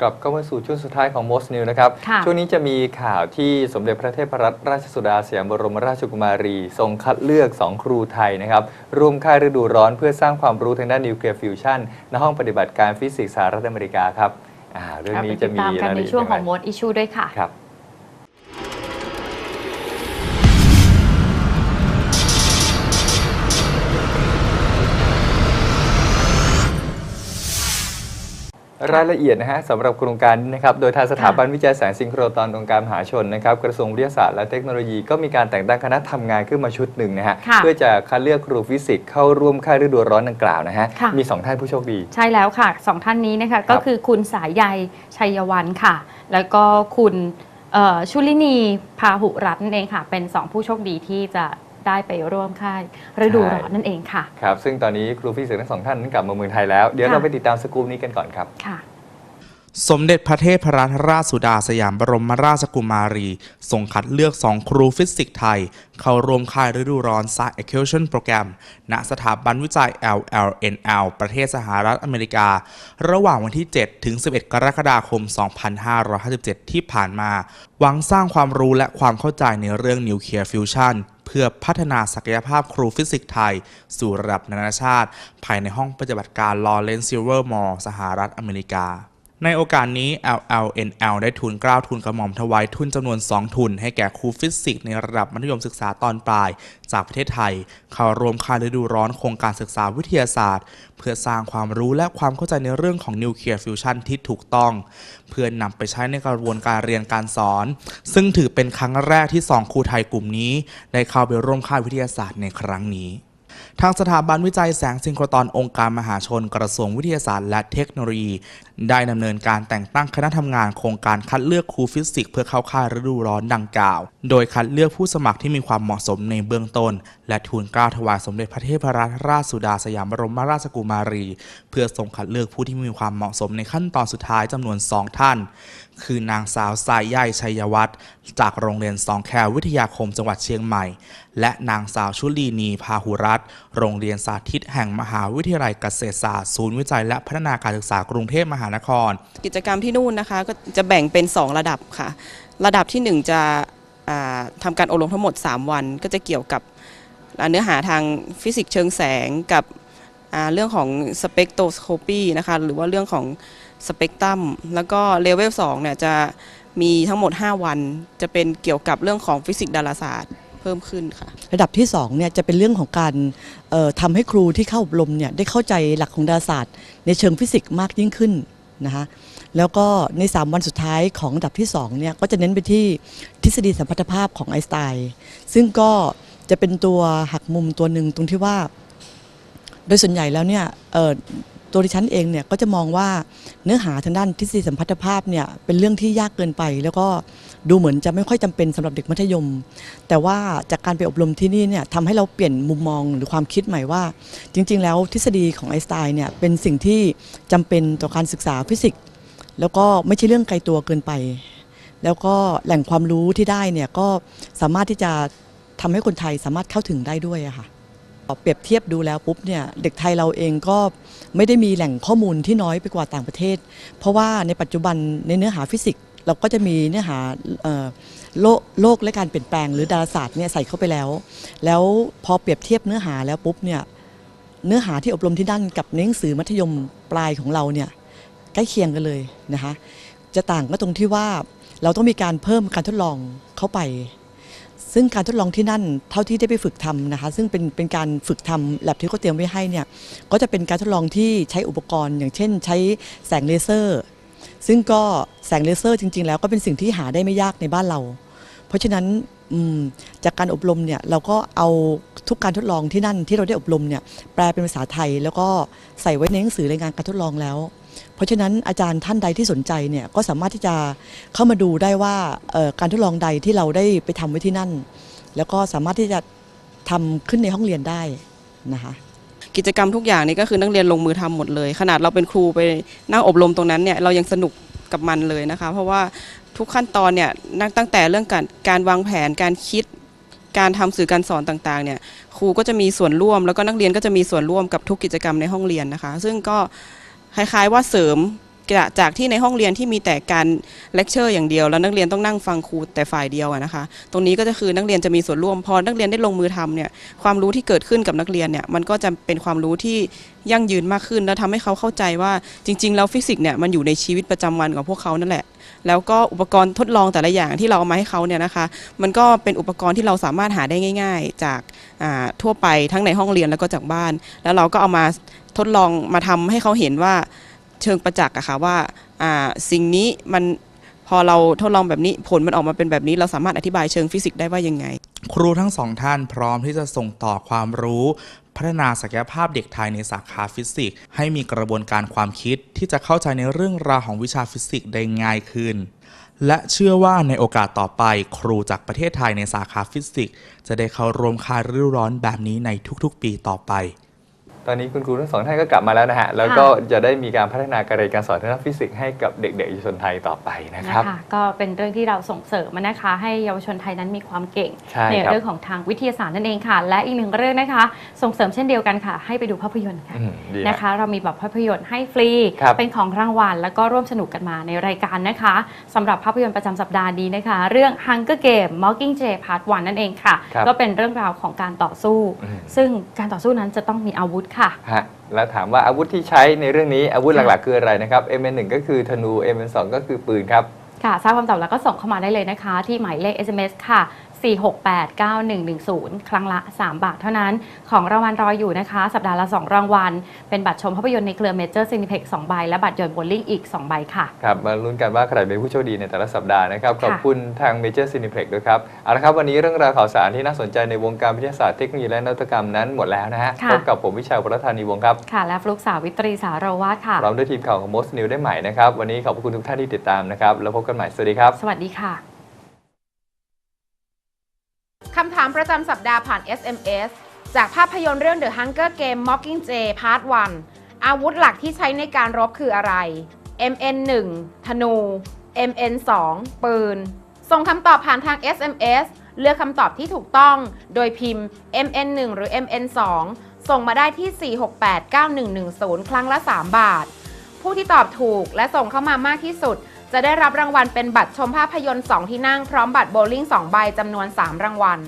กลับเข้ามาสู่ช่วงสุดท้ายของ Most New นะครับ ค่ะช่วงนี้จะมีข่าวที่สมเด็จพระเทพรัตนราชสุดาสยามบรมราชกุมารี ทรงคัดเลือก 2 ครูไทยนะครับร่วมค่ายฤดูร้อนเพื่อสร้างความรู้ทางด้านนิวเคลียร์ฟิวชันณห้องปฏิบัติการฟิสิกส์สหรัฐอเมริกาครับอ่าเรื่องนี้ไปจะติดมีตามกันรายในละเอียดช่วงของย่ไร Most Issue ด้วยค่ะ ครับ รายละเอียดนะฮะสำหรับโครงการนี้นะครับโดยทางสถาบันวิจัยแสงซิงโครตอนองค์การมหาชนนะครับกระทรวงวิทยาศาสตร์และเทคโนโลยีก็มีการแต่งตั้งคณะทำงานขึ้นมาชุดหนึ่งนะฮะค่ะเพื่อจะคัดเลือกครูฟิสิกส์เข้าร่วมค่ายฤดูร้อนดังกล่าวนะฮะค่ะมีสองท่านผู้โชคดี ใช่แล้วค่ะสองท่านนี้นะคะก็คือคุณสายใยชัยวันค่ะ แล้วก็คุณเอ่อชุลินีพาหุรัตน์นั่นเองค่ะ เป็นสองผู้โชคดีที่จะ ได้ไปร่วมค่ายฤดูร้อนนั่นเองค่ะ ครับ ซึ่งตอนนี้ครูฟิสิกส์ทั้งสองท่านนั้นกลับมาเมืองไทยแล้ว เดี๋ยวค่ะเราไปติดตามสกู๊ปนี้กันก่อนครับ ค่ะ สมเด็จพระเทพรัตนราชสุดาสยามบรมราชกุมารีทรงคัดเลือก 2 ครูฟิสิกส์ไทย เข้าร่วมค่ายฤดูร้อน Science Execution Program ณสถาบันวิจัย LLNL ประเทศสหรัฐอเมริกา ระหว่างวันที่ 7 ถึง 11 กรกฎาคม 2557 ที่ผ่านมา หวังสร้างความรู้และความเข้าใจในเรื่องนิวเคลียร์ฟิวชันเพื่อพัฒนาศักยภาพครูฟิสิกส์ไทย สู่ระดับนานาชาติ ภายในห้องปฏิบัติการลอเรนซ์ซิลเวอร์มอร์สหรัฐอเมริกา ในโอกาสนี้ LLNL ได้ทุนกล้าวทุนกระหม่อมถวายทุนจำนวน 2 ทุน ให้แก่ครูฟิสิกส์ในระดับมัธยมศึกษาตอนปลาย จากประเทศไทย เข้าร่วมค่ายฤดูร้อนโครงการศึกษาวิทยาศาสตร์ เพื่อสร้างความรู้และความเข้าใจในเรื่องของนิวเคลียร์ฟิวชันที่ถูกต้อง เพื่อนนำไปใช้ในกระบวนการเรียนการสอน ซึ่งถือเป็นครั้งแรกที่ 2 ครูไทยกลุ่มนี้ ได้เข้าไปร่วมค่ายวิทยาศาสตร์ในครั้งนี้ ทางสถาบันวิจัยแสงซิงโครตอนองค์การมหาชนกระทรวงวิทยาศาสตร์และเทคโนโลยี ได้ดำเนินการแต่งตั้งคณะทำงานโครงการคัดเลือกครูฟิสิกส์เพื่อเข้าค่ายฤดูร้อนดังกล่าว โดยคัดเลือกผู้สมัครที่มีความเหมาะสมในเบื้องต้น และทูลกล้าถวายสมเด็จพระเทพรัตนราชสุดาสยามบรมราชกุมารี เพื่อส่งคัดเลือกผู้ที่มีความเหมาะสมในขั้นตอนสุดท้ายจำนวนสองท่าน คือนางสาวสายใยชัยวัฒน์จากโรงเรียนสองแคววิทยาคมจังหวัดเชียงใหม่ และนางสาวชุลีนีพาหุรัตน์โรงเรียนสาธิตแห่งมหาวิทยาลัยเกษตรศาสตร์ศูนย์วิจัยและพัฒนาการศึกษากรุงเทพมหานคร กิจกรรมที่นู่นนะคะก็จะแบ่งเป็น 2 ระดับค่ะ ระดับที่ 1 จะอ่าทำการอบรมทั้งหมด 3 วัน ก็จะเกี่ยวกับเนื้อหาทางฟิสิกส์เชิงแสงกับเรื่องของสเปกโตสโคปีนะคะหรือว่าเรื่องของ สเปกตรัมแล้วก็เลเวล2เนี่ยจะมีทั้งหมด 5 วัน จะเป็นเกี่ยวกับเรื่องของฟิสิกส์ดาราศาสตร์เพิ่มขึ้นค่ะ ระดับที่2เนี่ยจะเป็นเรื่องของการเอ่อทำให้ครูที่เข้าอบรมเนี่ยได้เข้าใจหลักของดาราศาสตร์ ในเชิงฟิสิกส์มากยิ่งขึ้นนะคะแล้วก็ใน 3 วันสุดท้ายของระดับที่2เนี่ยก็จะเน้นไปที่ทฤษฎีสัมพัทธภาพของไอน์สไตน์ซึ่งก็จะเป็นตัวหักมุมตัวหนึ่งตรงที่ว่า โดยส่วนใหญ่แล้วเนี่ย ตัวดิฉันเองเนี่ยก็จะมองว่าเนื้อหาทางด้านทฤษฎีสัมพัทธภาพเนี่ยเป็นเรื่องที่ยากเกินไป แล้วก็ดูเหมือนจะไม่ค่อยจำเป็นสำหรับเด็กมัธยม แต่ว่าจากการไปอบรมที่นี่เนี่ยทำให้เราเปลี่ยนมุมมองหรือความคิดใหม่ว่า จริง ๆ แล้วทฤษฎีของไอน์สไตน์เนี่ยเป็นสิ่งที่จำเป็นต่อการศึกษาฟิสิกส์แล้วก็ไม่ใช่เรื่องไกลตัวเกินไป แล้วก็แหล่งความรู้ที่ได้เนี่ยก็สามารถที่จะทำให้คนไทยสามารถเข้าถึงได้ด้วยอะค่ะ เปรียบเทียบดูแล้วปุ๊บเนี่ยเด็กไทยเราเองก็ไม่ได้มีแหล่งข้อมูลที่น้อยไปกว่าต่างประเทศ เพราะว่าในปัจจุบันในเนื้อหาฟิสิกส์เราก็จะมีเนื้อหาโลกโลกและการเปลี่ยนแปลงหรือดาราศาสตร์เนี่ยใส่เข้าไปแล้ว แล้วพอเปรียบเทียบเนื้อหาแล้วปุ๊บเนี่ยเนื้อหาที่อบรมที่นั่นกับหนังสือมัธยมปลายของเราเนี่ยใกล้เคียงกันเลยนะคะจะต่างก็ตรงที่ว่าเราต้องมีการเพิ่มการทดลองเข้าไป ซึ่งการทดลองที่นั่นเท่าที่ได้ไปฝึกทำนะคะ ซึ่งเป็นเป็นการฝึกทำแลบที่เขาเตรียมไว้ให้เนี่ยก็จะเป็นการทดลองที่ใช้อุปกรณ์ อย่างเช่น ใช้แสงเลเซอร์ ซึ่งก็แสงเลเซอร์จริง ๆ แล้วก็เป็นสิ่งที่หาได้ไม่ยากในบ้านเรา เพราะฉะนั้นจากการอบรมเนี่ยเราก็เอาทุกการทดลองที่นั่นที่เราได้อบรมเนี่ยแปลเป็นภาษาไทย แล้วก็ใส่ไว้ในหนังสือรายงานการทดลองแล้ว เพราะฉะนั้นอาจารย์ท่านใดที่สนใจเนี่ยก็สามารถที่จะเข้ามาดูได้ว่าการทดลองใดที่เราได้ไปทำไว้ที่นั่น แล้วก็สามารถที่จะทำขึ้นในห้องเรียนได้นะคะกิจกรรมทุกอย่างนี่ก็คือนักเรียนลงมือทำหมดเลย ขนาดเราเป็นครูไปนั่งอบรมตรงนั้นเนี่ยเรายังสนุกกับมันเลยนะคะ เพราะว่าทุกขั้นตอนเนี่ยนักตั้งแต่เรื่องการการวางแผนการคิดการทำสื่อการสอนต่างๆเนี่ยครูก็จะมีส่วนร่วม แล้วก็นักเรียนก็จะมีส่วนร่วมกับทุกกิจกรรมในห้องเรียนนะคะ ซึ่งก็ คล้ายๆว่าเสริม จากที่ในห้องเรียนที่มีแต่การเลคเชอร์อย่างเดียว แล้วนักเรียนต้องนั่งฟังครูแต่ฝ่ายเดียวนะคะ ตรงนี้ก็จะคือนักเรียนจะมีส่วนร่วมพอนักเรียนได้ลงมือทำเนี่ยความรู้ที่เกิดขึ้นกับนักเรียนเนี่ยมันก็จะเป็นความรู้ที่ยั่งยืนมากขึ้น แล้วทำให้เขาเข้าใจว่าจริง ๆ แล้วฟิสิกส์เนี่ยมันอยู่ในชีวิตประจำวันของพวกเขานั่นแหละ แล้วก็อุปกรณ์ทดลองแต่ละอย่างที่เราเอามาให้เขาเนี่ยนะคะ มันก็เป็นอุปกรณ์ที่เราสามารถหาได้ง่าย ๆ จากทั่วไปทั้งในห้องเรียนแล้วก็จากบ้าน แล้วเราก็เอามาทดลองมาทำให้เขาเห็นว่า เชิงประจักษ์อะค่ะว่าสิ่งนี้มันพอเราทดลองแบบนี้ผลมันออกมาเป็นแบบนี้ เราสามารถอธิบายเชิงฟิสิกส์ได้ว่ายังไง ครูทั้งสองท่านพร้อมที่จะส่งต่อความรู้ พัฒนาศักยภาพเด็กไทยในสาขาฟิสิกส์ให้มีกระบวนการความคิดที่จะเข้าใจในเรื่องราวของวิชาฟิสิกส์ได้ง่ายขึ้น และเชื่อว่าในโอกาสต่อไป ครูจากประเทศไทยในสาขาฟิสิกส์จะได้เข้าร่วมค่ายฤดูร้อนแบบนี้ในทุกๆ ปีต่อไป อนนี้คุณครูทั้งสองท่านก็กลับมาแล้วนะฮะ แล้วก็จะได้มีการพัฒนาการเรียนการสอนทางด้านฟิสิกส์ให้กับเด็กๆเยาวชนไทยต่อไปนะครับนะคะก็เป็นเรื่องที่เราส่งเสริมนะคะ ให้เยาวชนไทยนั้นมีความเก่งใช่ครับเรื่องของทางวิทยาศาสตร์นั่นเองค่ะ และอีกหนึ่งเรื่องนะคะ ส่งเสริมเช่นเดียวกันค่ะ ให้ไปดูภาพยนตร์ค่ะอืมดีฮะนะคะ เรามีแบบภาพยนตร์ให้ฟรีครับเป็นของรางวัล แล้วก็ร่วมสนุกกันมาในรายการนะคะสำหรับภาพยนตร์ประจำสัปดาห์นี้นะคะ เรื่อง Hunger Game Mockingjay Part 1นั่นเองค่ะครับก็เป็นเรื่องราวของการต่อสู้อืมซึ่งการต่อสู้นั้นจะต้องมีอาวุธค่ะฮะแล้วถามว่าอาวุธที่ใช้ในเรื่องนี้อาวุธค่ะหลักๆคืออะไรนะครับ MN1 ก็คือธนู MN2 ก็คือปืนครับ ค่ะทราบคำตอบแล้วก็ส่งเข้ามาได้เลยนะคะ ที่หมายเลข SMS ค่ะ 4689110 ครั้งละ 3 บาทเท่านั้น ของรางวัลรออยู่นะคะ สัปดาห์ละ 2 รางวัล เป็นบัตรชมภาพยนตร์ในเครือเมเจอร์ซินิเพ็ก2ใบ และบัตรโยนโบว์ลิ่งอีก 2 ใบค่ะ ครับ มาลุ้นกันว่าใครเป็นผู้โชคดีในแต่ละสัปดาห์นะครับ ขอบค่ะคุณทาง Major Cineplex ด้วยครับ เอาละครับ วันนี้เรื่องราวข่าวสารที่น่าสนใจในวงการวิทยาศาสตร์เทคโนโลยีและนวัตกรรมนั้นหมดแล้วนะฮะค่ะพบกับผมวิชัยวรธานีวงศ์ครับค่ะและฟลุกสาวิตรีสารวาทค่ะพร้อมด้วยทีมข่าวของ Most New ได้ใหม่นะครับวันนี้ขอบคุณทุกท่านที่ติดตามนะครับแล้วพบกันใหม่สวัสดีครับ สวัสดีค่ะ คำถามประจำสัปดาห์ผ่าน SMS จากภาพยนตร์เรื่อง The Hunger Game Mockingjay Part 1 อาวุธหลักที่ใช้ในการรบคืออะไร MN 1 ธนู MN 2 ปืน ส่งคำตอบผ่านทาง SMS เลือกคำตอบที่ถูกต้อง โดยพิมพ์ MN 1 หรือ MN 2 ส่งมาได้ที่ 4689110 ครั้งละ 3 บาท ผู้ที่ตอบถูกและส่งเข้ามามากที่สุด จะได้รับรางวัลเป็นบัตรชมภาพยนตร์ 2 ที่นั่งพร้อมบัตรโบว์ลิ่ง2ใบจำนวน 3 รางวัล